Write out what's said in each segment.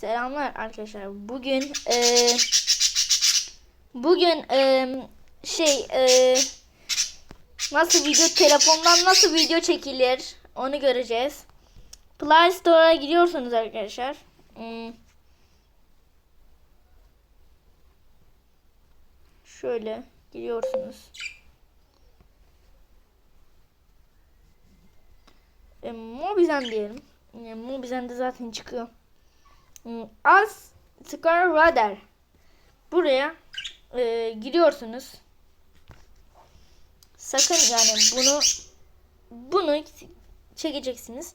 Selamlar arkadaşlar. Bugün eee bugün eee, şey eee, nasıl video telefondan nasıl video çekilir onu göreceğiz. Play Store'a gidiyorsunuz arkadaşlar. Hmm. Şöyle gidiyorsunuz. E, Mobizen diyelim. E, Mobizen'de zaten çıkıyor. Az Scar Radar. Buraya e, giriyorsunuz. Sakın yani bunu bunu çekeceksiniz.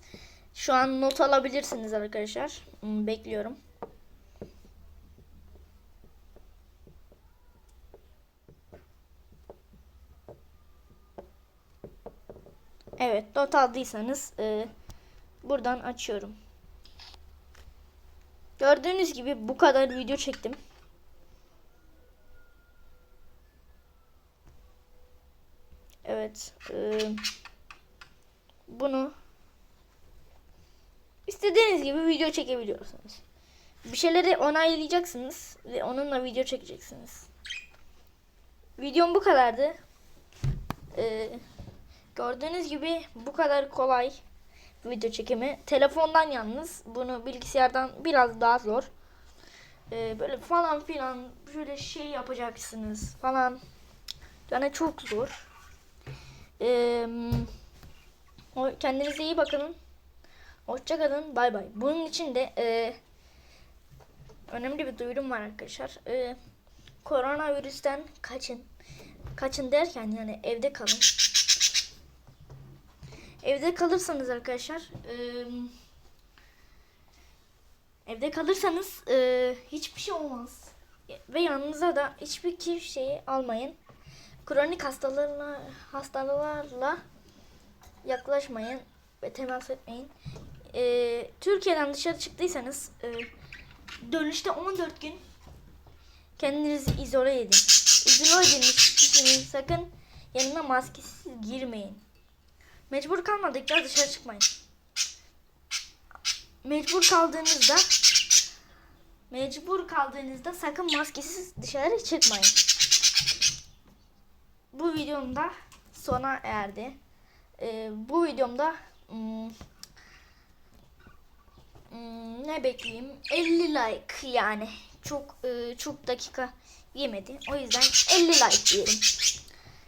Şu an not alabilirsiniz arkadaşlar. Hmm, Bekliyorum. Evet not aldıysanız e, buradan açıyorum. Gördüğünüz gibi bu kadar video çektim. Evet. e, bunu istediğiniz gibi video çekebiliyorsunuz. Bir şeyleri onaylayacaksınız ve onunla video çekeceksiniz. Videom bu kadardı. E, gördüğünüz gibi bu kadar kolay video çekimi. Telefondan yalnız bunu bilgisayardan biraz daha zor. Ee, böyle falan filan şöyle şey yapacaksınız falan. Yani çok zor. Ee, kendinize iyi bakın. Hoşça kalın. Bay bay. Bunun için de e, önemli bir duyurum var arkadaşlar. E, koronavirüsten kaçın. Kaçın derken yani evde kalın. Evde kalırsanız arkadaşlar eee, evde kalırsanız eee, hiçbir şey olmaz. Ve yanınıza da hiçbir şeyi almayın. Kronik hastalarla hastalarla yaklaşmayın ve temas etmeyin. Eee, Türkiye'den dışarı çıktıysanız eee, dönüşte 14 gün kendinizi izole edin. İzole edilmiş kişinin sakın yanına maskesiz girmeyin. Mecbur kalmadıkça dışarı çıkmayın. Mecbur kaldığınızda mecbur kaldığınızda sakın maskesiz dışarı çıkmayın. Bu videomda sona erdi. Ee, bu videomda hmm, hmm, ne bekleyeyim? 50 like yani. Çok e, çok dakika yemedi. O yüzden 50 like diyelim.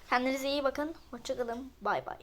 Kendinize iyi bakın. Hoşçakalın. Bay bay.